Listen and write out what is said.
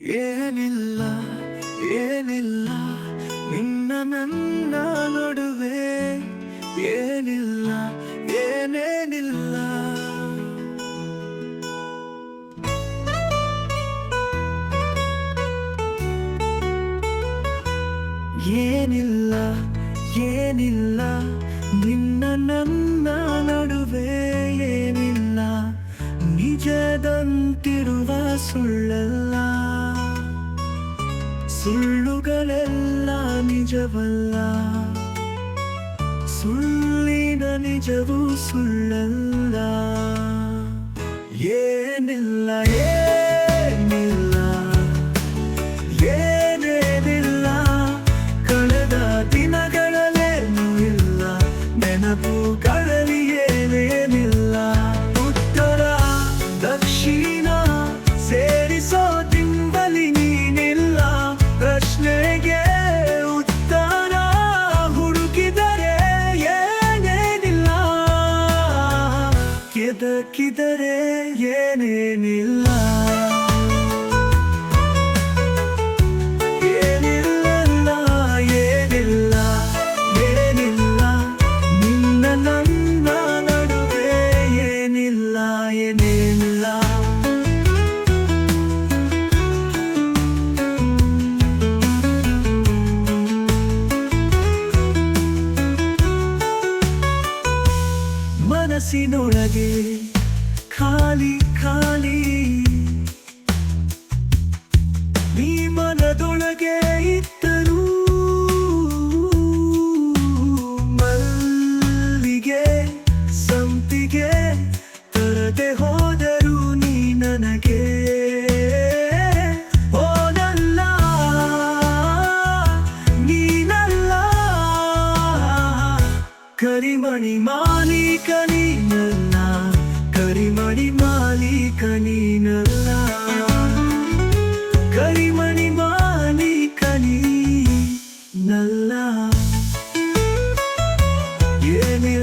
ಏನಿಲ್ಲ ಏನಿಲ್ಲ ನಿನ್ನ ನನ್ನ ನಡುವೆ ಏನಿಲ್ಲ ಏನೇನಿಲ್ಲ ಏನಿಲ್ಲ ಏನಿಲ್ಲ ನಿನ್ನ ನನ್ನ ನಡುವೆ ಏನಿಲ್ಲ ನಿಜದಂತಿರುವ ಸುಳ್ಳಲ್ಲ ಸುಳ್ಳುಗಳೆಲ್ಲ ನಿಜವಲ್ಲ ಸುಳ್ಳಿನ ನಿಜವೂ ಸುಳ್ಳಲ್ಲ ಕೆದಕಿದರೆ ಏನೇನಿಲ್ಲ. ಏನಿಲ್ಲ ಏನಿಲ್ಲ ಏನಿಲ್ಲ. ನಿನ್ನ ನಡುವೆ ಏನಿಲ್ಲ ಏನಿಲ್ಲ ಮನಸ್ಸಿನೊಳಗೆ ಖಾಲಿ ಖಾಲಿ. ನೀ ಮನದೊಳಗೆ ಇದ್ದರು ಮಲ್ಲಿಗೆ, ಸಂಪಿಗೆ ತರದೆ ಹೋದರು ನೀ ನನಗೆ. ನೀನಲ್ಲ. ಕರಿಮಣಿ ಮಾಲೀಕ ನೀನಲ್ಲ. கனினல்லா கரிமணி மாலி கனி நல்லா ஏனில்